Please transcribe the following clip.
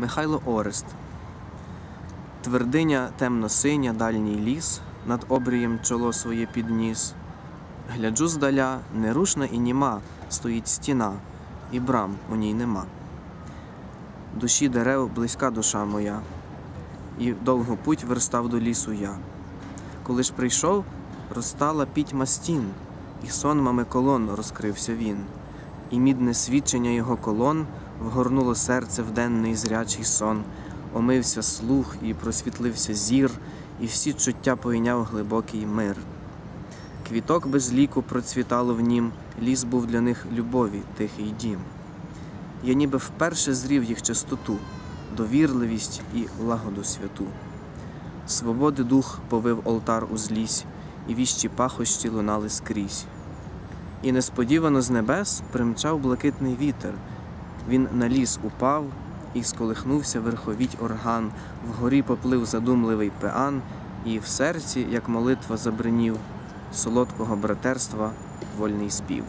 Михайло Орест. Твердиня темно-синя, дальній ліс, над обрієм чоло своє підніс. Гляджу здаля, нерушна і німа, стоїть стіна, і брам у ній нема. Душі дерев близька душа моя, і довгу путь верстав до лісу я. Коли ж прийшов, розстала пітьма стін, і сонмами колон розкрився він, і мідне свідчення його колон вгорнуло серце в денний зрячий сон, омився слух і просвітлився зір, і всі чуття пойняв глибокий мир. Квіток без ліку процвітало в нім, ліс був для них любові, тихий дім. Я ніби вперше зрів їх чистоту, довірливість і лагоду святу. Свободи дух повив олтар у злісь, і віщі пахощі лунали скрізь. І несподівано з небес примчав блакитний вітер. Він на ліс упав і сколихнувся верховіть орган, вгорі поплив задумливий пеан, і в серці, як молитва, забринів солодкого братерства вольний спів.